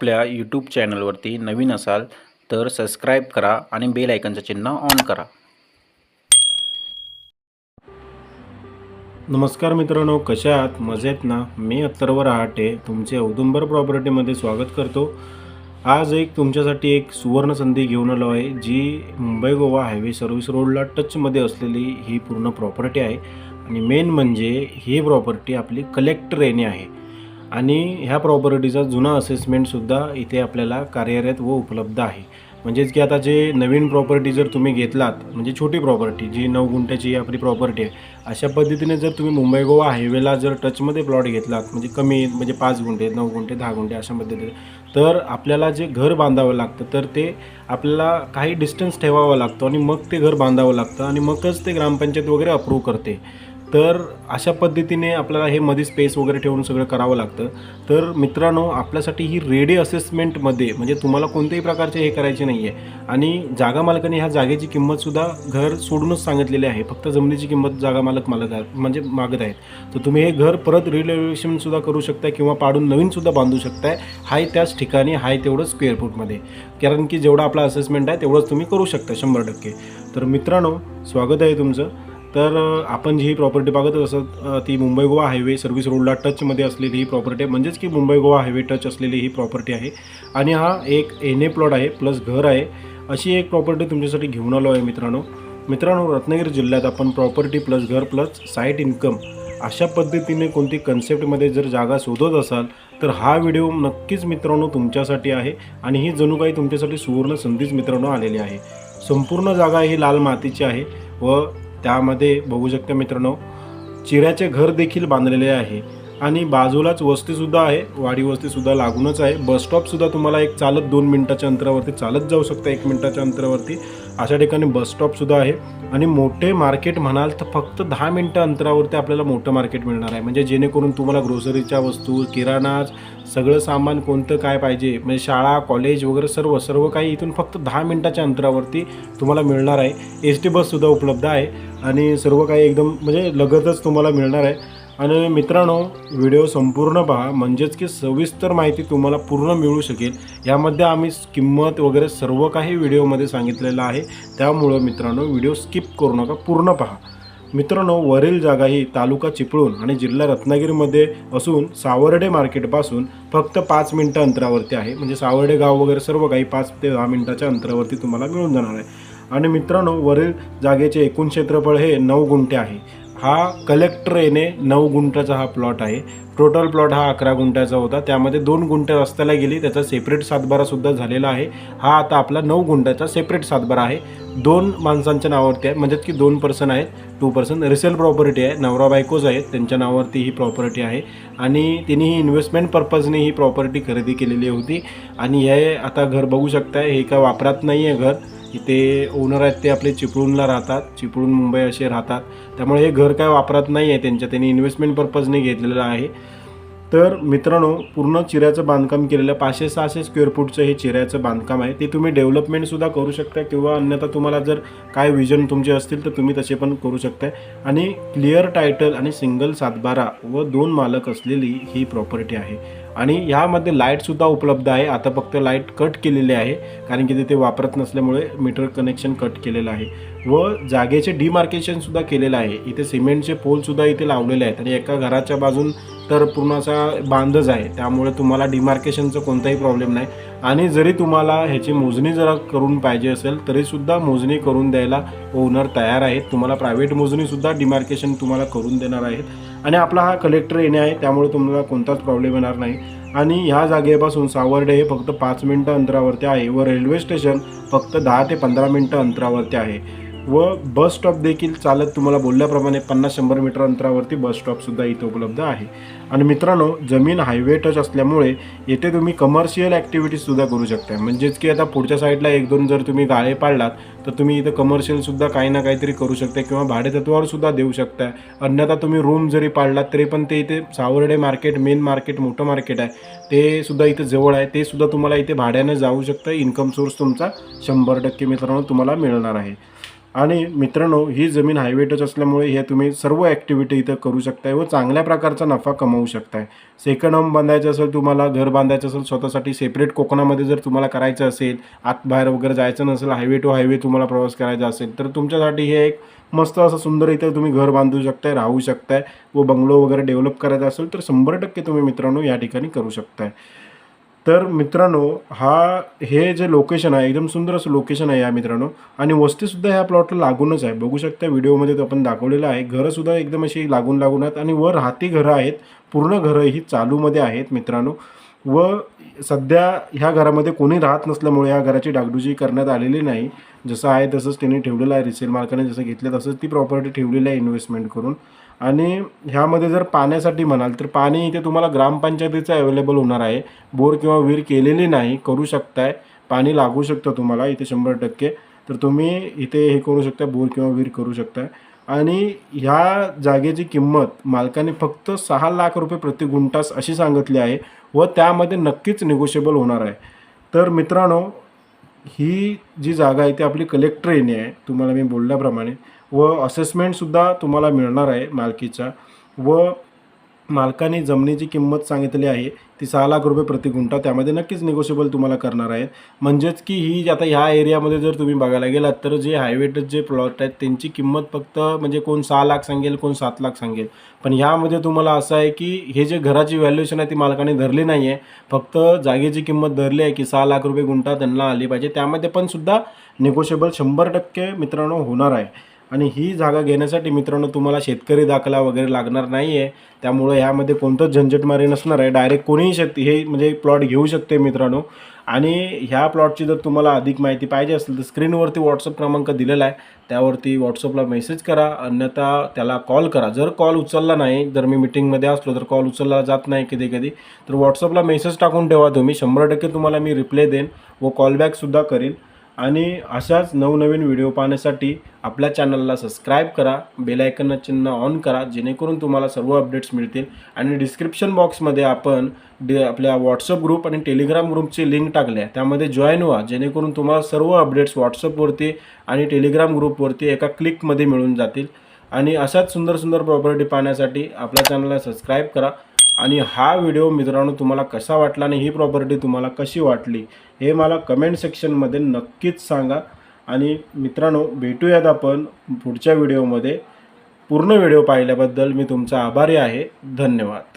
आपल्या यूट्यूब चॅनलवरती नवीन असाल तर सबस्क्राईब करा आणि बेल आयकनचं चिन्ह ऑन करा. नमस्कार मित्रांनो कशा आहात? मजेत ना? मी अत्तरवर रहाटे तुमचे औदुंबर प्रॉपर्टीमध्ये स्वागत करतो. आज एक तुमच्यासाठी एक सुवर्ण संधी घेऊन आलो आहे जी मुंबई गोवा हायवे सर्व्हिस रोडला टचमध्ये असलेली ही पूर्ण प्रॉपर्टी आहे. आणि मेन म्हणजे ही प्रॉपर्टी आपली कलेक्टर येणे आहे. आणि ह्या प्रॉपर्टीचा जुना असेसमेंटसुद्धा इथे आपल्याला कार्यरत व उपलब्ध आहे. म्हणजेच की आता जे नवीन प्रॉपर्टी जर तुम्ही घेतलात म्हणजे छोटी प्रॉपर्टी जी नऊ गुंठ्याची आपली प्रॉपर्टी आहे अशा पद्धतीने जर तुम्ही मुंबई गोवा हायवेला जर टचमध्ये प्लॉट घेतलात म्हणजे कमी म्हणजे पाच गुंठे नऊ गुंठे दहा गुंठे अशा पद्धतीने तर आपल्याला जे घर बांधावं लागतं तर ते आपल्याला काही डिस्टन्स ठेवावा लागतो आणि मग ते घर बांधावं लागतं आणि मगच ते ग्रामपंचायत वगैरे अप्रूव्ह करते. तर अशा पद्धतीने आपल्याला हे मध्ये स्पेस वगैरे ठेवून सगळं करावं लागतं. तर मित्रांनो आपल्यासाठी ही रेडी असेसमेंटमध्ये म्हणजे तुम्हाला कोणत्याही प्रकारचे हे करायचे नाही आहे आणि जागा मालकाने ह्या जागेची किंमतसुद्धा घर सोडूनच सांगितलेली आहे. फक्त जमिनीची किंमत जागा मालक मालक म्हणजे मागत आहेत. तर तुम्ही हे घर परत रिलेवेशनसुद्धा करू शकता किंवा पाडून नवीनसुद्धा बांधू शकताय. हाय त्याच ठिकाणी हाय तेवढं स्क्वेअर फूटमध्ये कारण की जेवढा आपला असेसमेंट आहे तेवढंच तुम्ही करू शकता शंभर टक्के. तर मित्रांनो स्वागत आहे तुमचं. तर आपण जी ही प्रॉपर्टी बघत असत ती मुंबई गोवा हायवे सर्व्हिस रोडला टचमध्ये असलेली ही प्रॉपर्टी आहे. म्हणजेच की मुंबई गोवा हायवे टच असलेली ही प्रॉपर्टी आहे. आणि हा एक एन ए प्लॉट आहे प्लस घर आहे. अशी एक प्रॉपर्टी तुमच्यासाठी घेऊन आलो आहे मित्रांनो. मित्रांनो रत्नागिरी जिल्ह्यात आपण प्रॉपर्टी प्लस घर प्लस साईट इन्कम अशा पद्धतीने कोणती कन्सेप्टमध्ये जर जागा शोधत असाल तर हा व्हिडिओ नक्कीच मित्रांनो तुमच्यासाठी आहे. आणि ही जणू काही तुमच्यासाठी सुवर्ण संधीच मित्रांनो आलेली आहे. संपूर्ण जागा ही लाल मातीची आहे व त्यामध्ये बघू शकता मित्रांनो चिऱ्याचे घर देखील बांधलेले आहे. आणि बाजूलाच वस्तीसुद्धा आहे वाडी वस्तीसुद्धा लागूनच आहे. बसस्टॉपसुद्धा तुम्हाला एक चालत दोन मिनटाच्या अंतरावरती चालत जाऊ शकता एक मिनटाच्या अंतरावरती. अशा ठिकाणी बसस्टॉपसुद्धा आहे. आणि मोठे मार्केट म्हणाल तर फक्त दहा मिनटं अंतरावरती आपल्याला मोठं मार्केट मिळणार आहे. म्हणजे जेणेकरून तुम्हाला ग्रोसरीच्या वस्तू किराणा सगळं सामान कोणतं काय पाहिजे म्हणजे शाळा कॉलेज वगैरे सर्व सर्व काही इथून फक्त दहा मिनटाच्या अंतरावरती तुम्हाला मिळणार आहे. एस टी बससुद्धा उपलब्ध आहे. आणि सर्व काही एकदम म्हणजे लगतच तुम्हाला मिळणार आहे. आणि मित्रांनो व्हिडिओ संपूर्ण पहा. म्हणजेच की सविस्तर माहिती तुम्हाला पूर्ण मिळू शकेल. यामध्ये आम्ही किंमत वगैरे सर्व काही व्हिडिओमध्ये सांगितलेलं आहे. त्यामुळं मित्रांनो व्हिडिओ स्किप करू नका. पूर्ण पहा. मित्रांनो वरील जागा ही तालुका चिपळूण आणि जिल्हा रत्नागिरीमध्ये असून सावर्डे मार्केटपासून फक्त पाच मिनटं अंतरावरती आहे. म्हणजे सावर्डे गाव वगैरे सर्व काही पाच ते दहा मिनटाच्या अंतरावरती तुम्हाला मिळून जाणार आहे. आणि मित्रांनो वरील जागेचे एकूण क्षेत्रफळ हे नऊ गुंठे आहे. हा कलेक्टर येणे नऊ गुंठ्याचा हा प्लॉट आहे. टोटल प्लॉट हा अकरा गुंठ्याचा होता. त्यामध्ये दोन गुंठे रस्त्याला गेली. त्याचा सेपरेट सातबारासुद्धा झालेला आहे. हा आता आपला नऊ गुंठ्याचा सेपरेट सातबारा आहे. दोन माणसांच्या नावावरती आहे. म्हणजेच की दोन पर्सन आहेत. टू पर्सन रिसेल प्रॉपर्टी आहे. नवरा बायकोज आहेत. त्यांच्या नावावरती ही प्रॉपर्टी आहे. आणि तिने ही इन्व्हेस्टमेंट पर्पजने ही प्रॉपर्टी खरेदी केलेली होती. आणि हे आता घर बघू शकताय. हे काय वापरात नाही आहे घर. इथे ओनर आहेत ते आपले चिपळूणला राहतात. चिपळूण मुंबई असे राहतात. त्यामुळे हे घर काय वापरात नाही आहे त्यांच्या. त्यांनी इन्व्हेस्टमेंट पर्पजने घेतलेलं आहे. तर मित्रांनो पूर्ण चिऱ्याचं बांधकाम केलेलं पाचशे सहाशे स्क्वेअर फूटचं हे चिऱ्याचं बांधकाम आहे. ते तुम्ही डेव्हलपमेंटसुद्धा करू शकता किंवा अन्यथा तुम्हाला जर काय विजन तुमचे असतील तर तुम्ही तसे पण करू शकता आणि क्लिअर टायटल आणि सिंगल सातबारा व दोन मालक असलेली ही प्रॉपर्टी आहे. आणि ह्यामध्ये लाईटसुद्धा उपलब्ध आहे. आता फक्त लाइट कट केलेली आहे कारण की तिथे वापरत नसल्यामुळे मीटर कनेक्शन कट केलेलं आहे. व जागेचे डिमार्केशनसुद्धा केलेलं आहे. इथे सिमेंटचे पोलसुद्धा इथे लावलेले आहेत आणि एका घराच्या बाजून तर पूर्ण असा बांधच आहे. त्यामुळे तुम्हाला डिमार्केशनचं कोणताही प्रॉब्लेम नाही. आणि जरी तुम्हाला ह्याची मोजणी जरा करून पाहिजे असेल तरीसुद्धा मोजणी करून द्यायला ओनर तयार आहेत. तुम्हाला प्रायव्हेट मोजणीसुद्धा डिमार्केशन तुम्हाला करून देणार आहेत. आणि आपला हा कलेक्टर येणे आहे त्यामुळे तुम्हाला कोणताच प्रॉब्लेम येणार नाही. आणि ह्या जागेपासून सावर्डे हे फक्त पाच मिनटं अंतरावरती आहे व रेल्वे स्टेशन फक्त दहा ते पंधरा मिनटं अंतरावरती आहे. व बस स्टॉप देखील चालत तुम्हाला बोलल्याप्रमाणे पन्नास शंभर मीटर अंतरावरती बस स्टॉपसुद्धा इथे उपलब्ध आहे. आणि मित्रांनो जमीन हायवे टच असल्यामुळे येथे तुम्ही कमर्शियल ॲक्टिव्हिटीजसुद्धा करू शकता म्हणजेच की आता पुढच्या साईडला एक दोन जर तुम्ही गाळे पाडलात तर तुम्ही इथं कमर्शियलसुद्धा काही ना काहीतरी करू शकता किंवा भाडेतत्वावर सुद्धा देऊ शकता अन्यथा तुम्ही रूम जरी पाडलात तरी पण ते इथे सावर्डे मार्केट मेन मार्केट मोठं मार्केट आहे. ते सुद्धा इथे जवळ आहे. ते सुद्धा तुम्हाला इथे भाड्यानं जाऊ शकतं. इन्कम सोर्स तुमचा शंभर टक्के मित्रांनो तुम्हाला मिळणार आहे. आणि मित्रांनो ही जमीन हायवेटच असल्यामुळे हे तुम्ही सर्व ॲक्टिव्हिटी इथं करू शकताय व चांगल्या प्रकारचा नफा कमवू शकताय. सेकंड होम बांधायचं असेल तुम्हाला घर बांधायचं असेल स्वतःसाठी सेपरेट कोकणामध्ये जर तुम्हाला करायचं असेल आत बाहेर वगैरे जायचं नसेल हायवे टू हायवे तुम्हाला प्रवास करायचा असेल तर तुमच्यासाठी हे एक मस्त असं सुंदर इथं तुम्ही घर बांधू शकताय राहू शकताय व बंगलो वगैरे डेव्हलप करायचा असेल तर शंभर टक्के तुम्ही मित्रांनो या ठिकाणी करू शकताय. तर मित्रांनो हा हे जे लोकेशन आहे एकदम सुंदर असं लोकेशन आहे या मित्रांनो. आणि वस्तीसुद्धा ह्या प्लॉटला लागूनच आहे. बघू शकता व्हिडिओमध्ये तो आपण दाखवलेलं आहे. घरंसुद्धा एकदम अशी लागून लागून आहेत. आणि वर राहती घरं आहेत. पूर्ण घरं ही चालूमध्ये आहेत मित्रांनो. व सध्या ह्या घरामध्ये कोणी राहत नसल्यामुळे या घराची डागडुजी करण्यात आलेली नाही. जसं आहे तसंच त्यांनी ठेवलेलं आहे रिसेल मार्काने जसं घेतलं तसंच ती प्रॉपर्टी ठेवलेली आहे इन्व्हेस्टमेंट करून. आणि ह्यामध्ये जर पाण्यासाठी म्हणाल तर पाणी इथे तुम्हाला ग्रामपंचायतीचं अवेलेबल होणार आहे. बोर किंवा विहीर केलेली नाही करू शकताय. पाणी लागू शकतं तुम्हाला इथे शंभर टक्के. तर तुम्ही इथे हे करू शकता बोर किंवा विहीर करू शकताय. आणि ह्या जागेची किंमत मालकाने फक्त सहा लाख रुपये प्रति गुंठास अशी सांगितली आहे व त्यामध्ये नक्कीच निगोशिएबल होणार आहे. तर मित्रांनो ही जी जागा आहे ती आपली कलेक्टर आहे. तुम्हाला मी बोलल्याप्रमाणे. व असेसमेंटसुद्धा तुम्हाला मिळणार आहे मालकीचा. व मालकाने जमिनीची किंमत सांगितली आहे ती सहा लाख रुपये प्रति गुंठा त्यामध्ये नक्कीच निगोशिएबल तुम्हाला करणार आहेत. म्हणजेच की ही आता ह्या एरियामध्ये जर तुम्ही बघायला गेलात तर जे हायवेटच जे प्लॉट आहेत त्यांची किंमत फक्त म्हणजे कोण सहा लाख सांगेल कोण सात लाख सांगेल. पण ह्यामध्ये तुम्हाला असं आहे की हे जे घराची व्हॅल्युएशन आहे ती मालकाने धरली नाही आहे फक्त जागेची किंमत धरली आहे की सहा लाख रुपये गुंठा त्यांना आली पाहिजे. त्यामध्ये पण सुद्धा निगोशिएबल शंभर टक्के मित्रांनो होणार आहे. आणि ही जागा घेण्यासाठी मित्रांनो तुम्हाला शेतकरी दाखला वगैरे लागणार नाही आहे त्यामुळे ह्यामध्ये कोणतंच झंझटमारी नसणार आहे. डायरेक्ट कोणीही शेत हे म्हणजे प्लॉट घेऊ शकते मित्रांनो. आणि ह्या प्लॉटची जर तुम्हाला अधिक माहिती पाहिजे असेल तर स्क्रीनवरती व्हॉट्सअप क्रमांक दिलेला आहे. त्यावरती व्हॉट्सअपला मेसेज करा. अन्यथा त्याला कॉल करा. जर कॉल उचलला नाही जर मी मिटिंगमध्ये असलो तर कॉल उचलला जात नाही कधी कधी तर व्हॉट्सअपला मेसेज टाकून ठेवा तुम्ही. शंभर टक्के तुम्हाला मी रिप्लाय देईन व कॉलबॅकसुद्धा करीन. आणि अशाच नवनवीन व्हिडिओ पाहण्यासाठी आपल्या चॅनलला सबस्क्राईब करा बेल चिन्ह ऑन करा जेणेकरून तुम्हाला सर्व अपडेट्स मिळतील. आणि डिस्क्रिप्शन बॉक्समध्ये आपण डि आपल्या व्हॉट्सअप ग्रुप आणि टेलिग्राम ग्रुपची लिंक टाकली आहे. त्यामध्ये जॉईन व्हा जेणेकरून तुम्हाला सर्व अपडेट्स व्हॉट्सअपवरती आणि टेलिग्राम ग्रुपवरती एका क्लिकमध्ये मिळून जातील. आणि अशाच सुंदर सुंदर प्रॉपर्टी पाहण्यासाठी आपल्या चॅनलला सबस्क्राईब करा. आणि हा व्हिडिओ मित्रांनो तुम्हाला कसा वाटला आणि ही प्रॉपर्टी तुम्हाला कशी वाटली हे मला कमेंट सेक्शनमध्ये नक्कीच सांगा. आणि मित्रांनो भेटूयात आपण पुढच्या व्हिडिओमध्ये पूर्ण व्हिडिओ पाहिल्याबद्दल मी तुमचा आभारी आहे. धन्यवाद.